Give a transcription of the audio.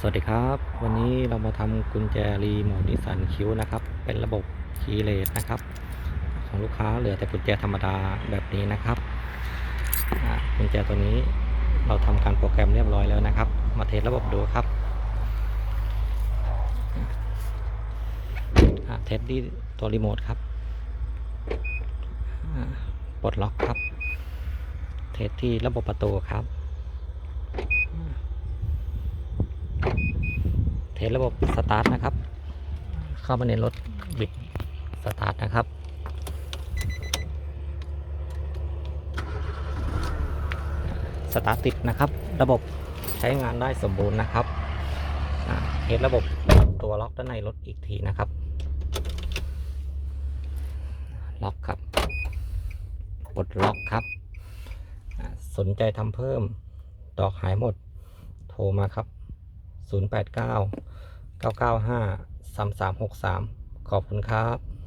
สวัสดีครับ วันนี้เรามาทำกุญแจรีโมทนิสันคิวนะครับ เป็นระบบคีย์เลสนะครับ ของลูกค้าเหลือแต่กุญแจธรรมดาแบบนี้นะครับกุญแจตัวนี้เราทำการโปรแกรมเรียบร้อยแล้วนะครับ มาเทสระบบดูครับเทสที่ตัวรีโมทครับปลดล็อกครับ เทสที่ระบบประตูครับ เทสระบบสตาร์ทนะครับ เข้ามาในรถบิดสตาร์ทนะครับสตาร์ทติดนะครับ ระบบใช้งานได้สมบูรณ์นะครับเทสระบบตัวล็อกด้านในรถอีกทีนะครับ ล็อกครับปลดล็อกครับ สนใจทำเพิ่มดอกหายหมดโทรมาครับ 089 995 3363 ขอบคุณครับ